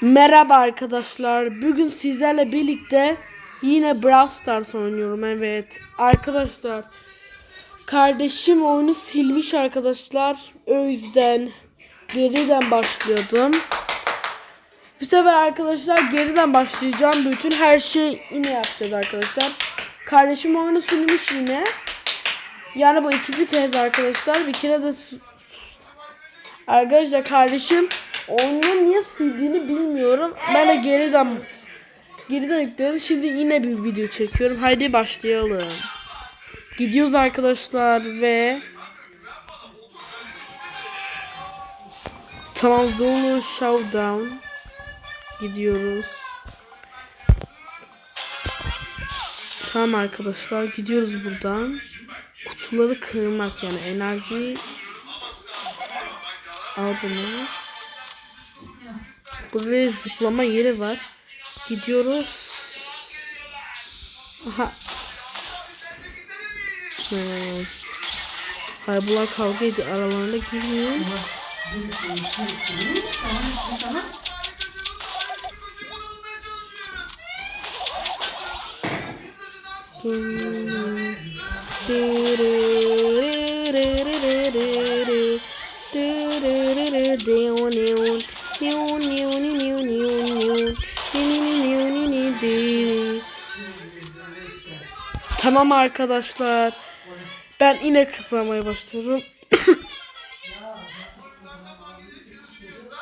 Merhaba arkadaşlar. Bugün sizlerle birlikte yine Brawl Stars oynuyorum. Evet. Arkadaşlar kardeşim oyunu silmiş arkadaşlar. O yüzden geriden başlıyordum. Bu sefer arkadaşlar geriden başlayacağım. Bütün her şey yine yapacağız arkadaşlar. Kardeşim oyunu silmiş yine. Yani bu ikinci kez arkadaşlar. Bir kere de Arkadaşlar kardeşim oyunu niye sildiğini bilmiyorum. Ben de geriden geriden yükledim. Şimdi yine bir video çekiyorum. Haydi başlayalım. Gidiyoruz arkadaşlar ve Tamam Zulu Showdown gidiyoruz. Tamam arkadaşlar gidiyoruz buradan. Kutuları kırmak yani enerji Al bunu. Buraya zıplama yeri var. Gidiyoruz. Aha. Hmm. Hayır bunlar kavga ediyor. Aralarında girmiyor. Tamam arkadaşlar. Ben yine kızlamaya başlıyorum.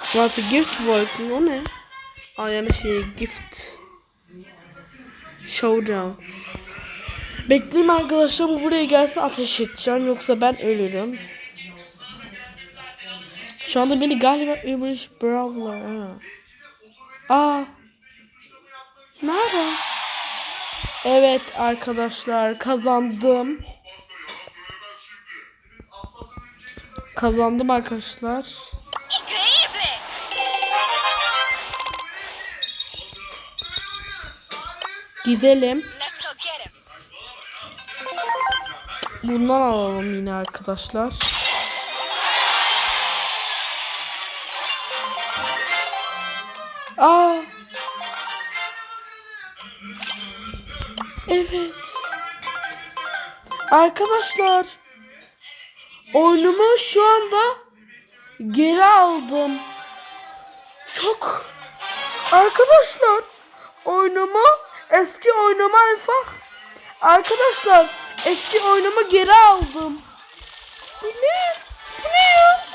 What gift wollten o ne? Aa yani şey gift. Showdown. Bekleyeyim arkadaşlar bu buraya gelse ateş edeceğim yoksa ben ölürüm. Şu anda beni galiba Irish Brawler. Aa. Merhaba. Evet arkadaşlar kazandım. Kazandım arkadaşlar. Gidelim. Bundan alalım yine arkadaşlar. Evet. Arkadaşlar. Oyunumu şu anda geri aldım. Çok. Arkadaşlar. Oyunumu eski oynama enfah. Arkadaşlar eski oyunumu geri aldım. Bu ne? Bu ne ya?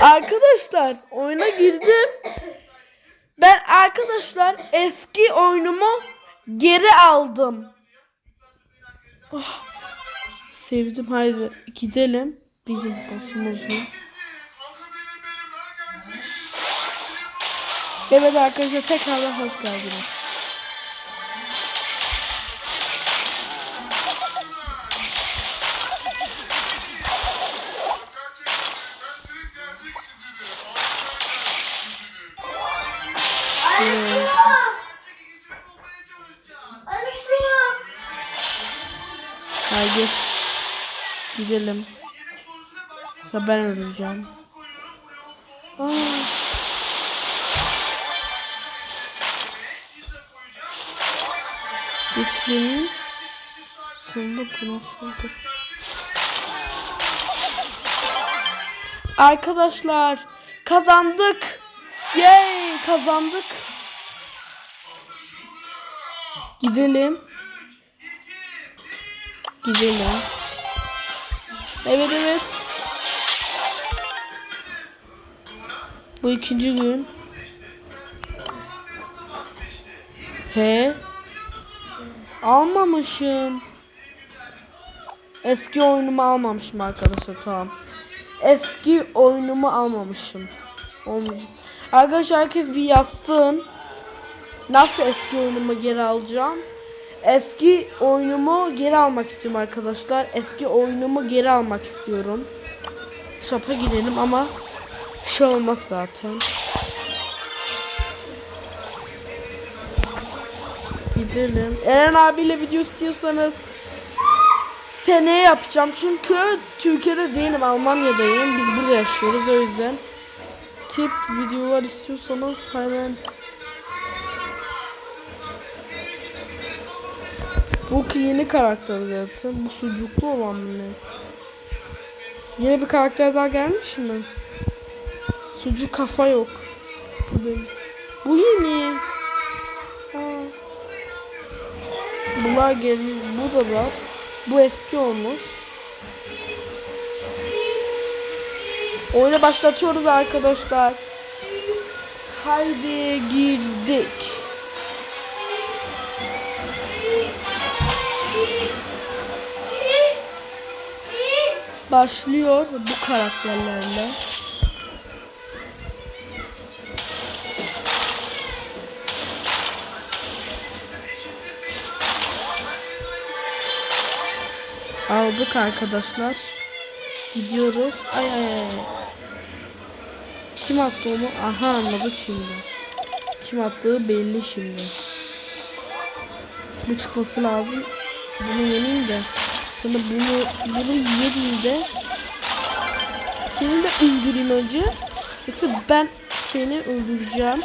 Arkadaşlar oyuna girdim. Ben arkadaşlar eski oyunumu geri aldım. Oh, sevdim haydi gidelim bizim boss'umuzu. Evet arkadaşlar tekrardan hoş geldiniz. Gidelim. Sonra ben öleceğim. Aa. Güçlünün sonunda buna saldır. Arkadaşlar kazandık. Yay kazandık. Gidelim. Gidelim. Evet evet. Bu ikinci gün. He. Almamışım. Eski oyunumu almamışım arkadaşlar tamam. Eski oyunumu almamışım. Olmuş. Arkadaşlar herkes bir yazsın. Nasıl eski oyunumu geri alacağım? Eski oyunumu geri almak istiyorum arkadaşlar. Eski oyunumu geri almak istiyorum. Shop'a gidelim ama şey olmaz zaten. gidelim. Eren abiyle video istiyorsanız seneye yapacağım. Çünkü Türkiye'de değilim. Almanya'dayım. Biz burada yaşıyoruz o yüzden. Tip videolar istiyorsanız hemen Bu yeni karakter zaten. Bu sucuklu olan mı ne? Yeni bir karakter daha gelmiş mi? Sucuk kafa yok. Bu, demiş. Bu yeni. Aa. Bunlar geliyor. Bu da var. Bu eski olmuş. Oyunu başlatıyoruz arkadaşlar. Haydi girdik. Başlıyor bu karakterlerle. Aldık arkadaşlar. Gidiyoruz. Ay ay ay. Kim attı onu? Aha anladık şimdi. Kim attığı belli şimdi. Bu çıkması lazım. Bunu yeneyim de. Sonra bunu bunu yediğimde seni de öldüreyim önce. Yoksa ben seni öldüreceğim.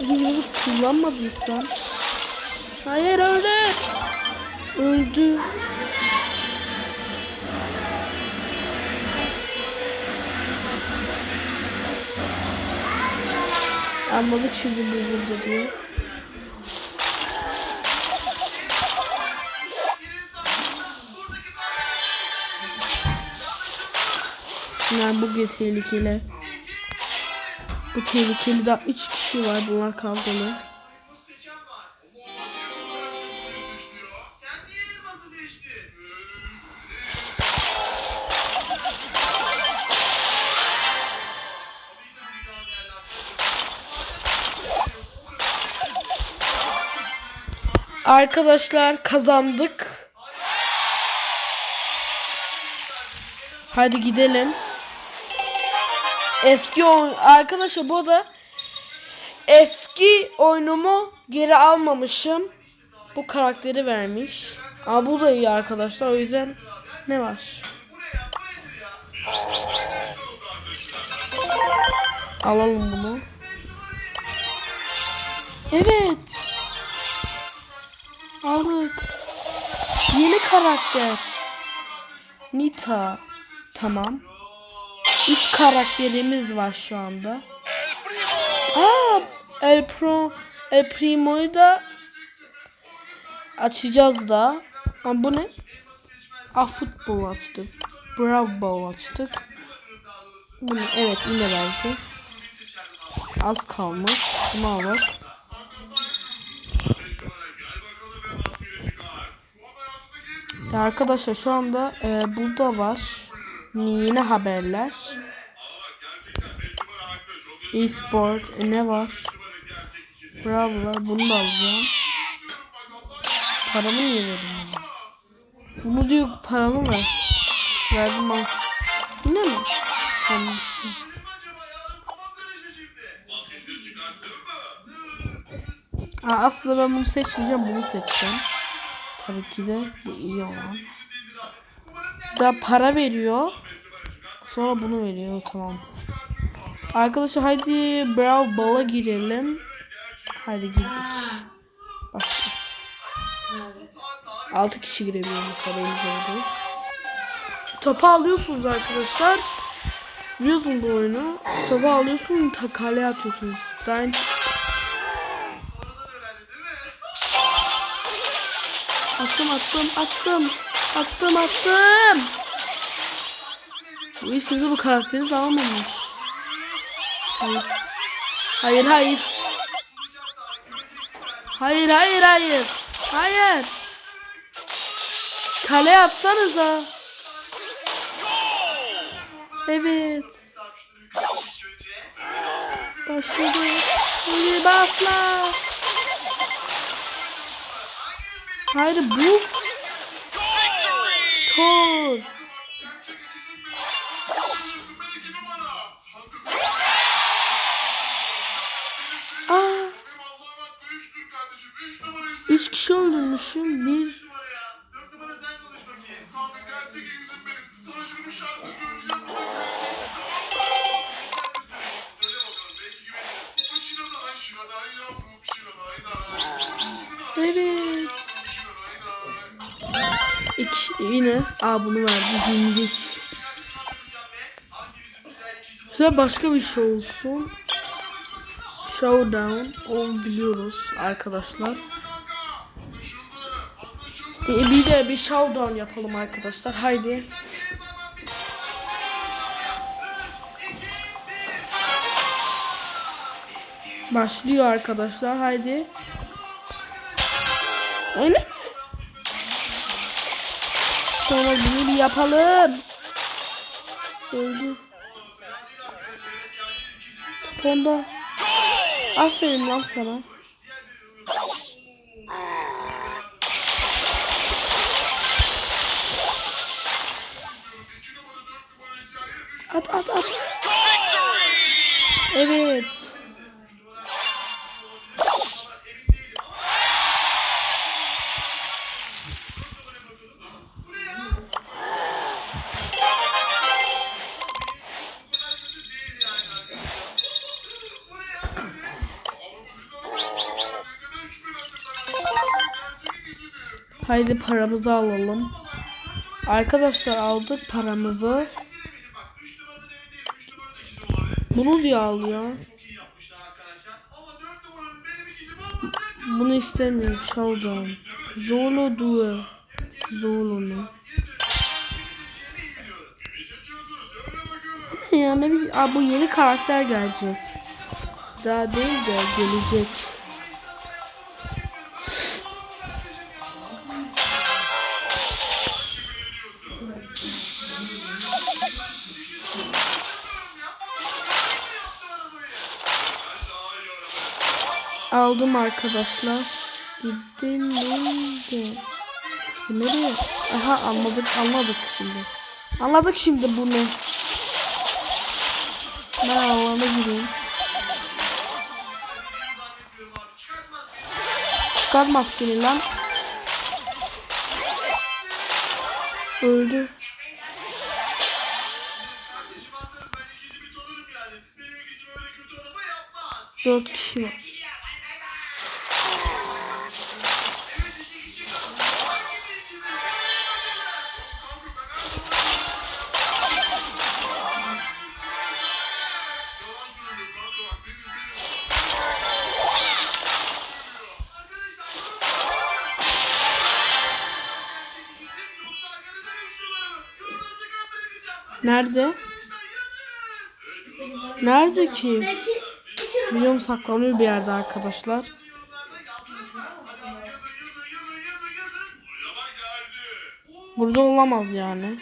Hiç kullanmadıysam. Hayır öldü. Öldü. Anladık şimdi burada diyor. Yani bu tehlikeli. Bu tehlikeli daha 3 kişi var bunlar kavgalı. Arkadaşlar kazandık. Hadi gidelim. Eski oyun arkadaşlar bu da eski oyunumu geri almamışım. Bu karakteri vermiş. Ama bu da iyi arkadaşlar o yüzden ne var? Alalım bunu. Evet. Aldık. Yeni karakter. Nita. Tamam. Üç karakterimiz var şu anda. Aa, El Pro El Primo'yu da açacağız da. Ama bu ne? Aa futbol açtık. Bravo Ball açtık. Bu ne? Evet yine verdi. Az kalmış. Bunu alalım. Ya arkadaşlar şu anda e, burada var yeni haberler. E-sport e, ne var? Bravo var. Bunu da alacağım. Paramı niye verdim? Bunu diyor paramı ver. Verdim al. Yine mi? Tamam işte. Aa, aslında ben bunu seçmeyeceğim. Bunu seçeceğim. Tabii ki de bu iyi olan. Da para veriyor. Sonra bunu veriyor. Tamam. Arkadaşlar hadi Brawl Ball'a girelim. Hadi girdik. Başlıyoruz. 6 kişi girebiliyormuş haberiniz oldu. Topu alıyorsunuz arkadaşlar. Biliyorsun bu oyunu. Topu alıyorsun ta kaleye atıyorsunuz. Ben Attım attım attım. Attım attım. Bu hiç kimse bu karakteri almamış. Hayır. Hayır hayır. Hayır hayır hayır. Hayır. Kale yapsanıza. Evet. Başladı. Hadi başla. Hayır bu. Tor. Şiranay nay. Evet. İki, yine. Aa bunu verdi. Zingi. Şöyle başka bir şey olsun. Showdown. O biliyoruz arkadaşlar. Bir de bir showdown yapalım arkadaşlar. Haydi. Başlıyor arkadaşlar. Haydi. Öyle? Sonra bunu bir yapalım. Öldü. Ponda. Aferin lan sana. At at at. Evet. Haydi paramızı alalım. Arkadaşlar aldık paramızı. Bunu diye alıyor. Bunu istemiyorum. Showdown. Zolo Due. Zolo'nu. Ya ne bileyim. Aa, bu yeni karakter gelecek. Daha değil de gelecek. Aldım arkadaşlar. Gittim nerede? Nereye? Aha anladık anladık şimdi. Anladık şimdi bu ne? Ben alana gireyim. Çıkar maskeni lan. Öldü. Dört kişi var. Nerede? Nerede ki? Biliyorum saklanıyor bir yerde arkadaşlar. Burada olamaz yani.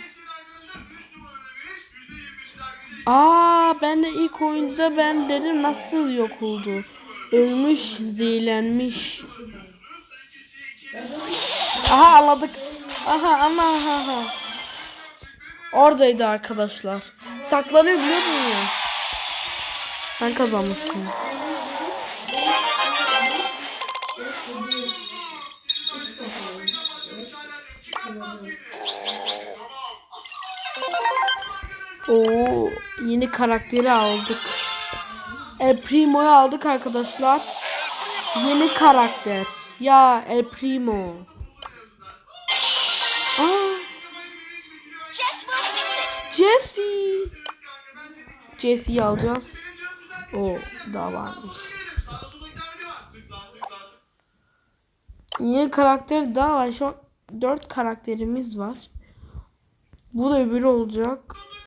Aa ben de ilk oyunda ben dedim nasıl yok oldu. Ölmüş, zehirlenmiş. Aha anladık. Aha ana aha, aha. Oradaydı arkadaşlar. Saklanıyor biliyordun ya. Ben kazanmışım. Oo, yeni karakteri aldık. El Primo'yu aldık arkadaşlar. Yeni karakter. Ya El Primo. Jesse. Jesse'yi alacağız. O daha varmış. Yeni karakter daha var. Şu an 4 karakterimiz var. Bu da öbürü olacak.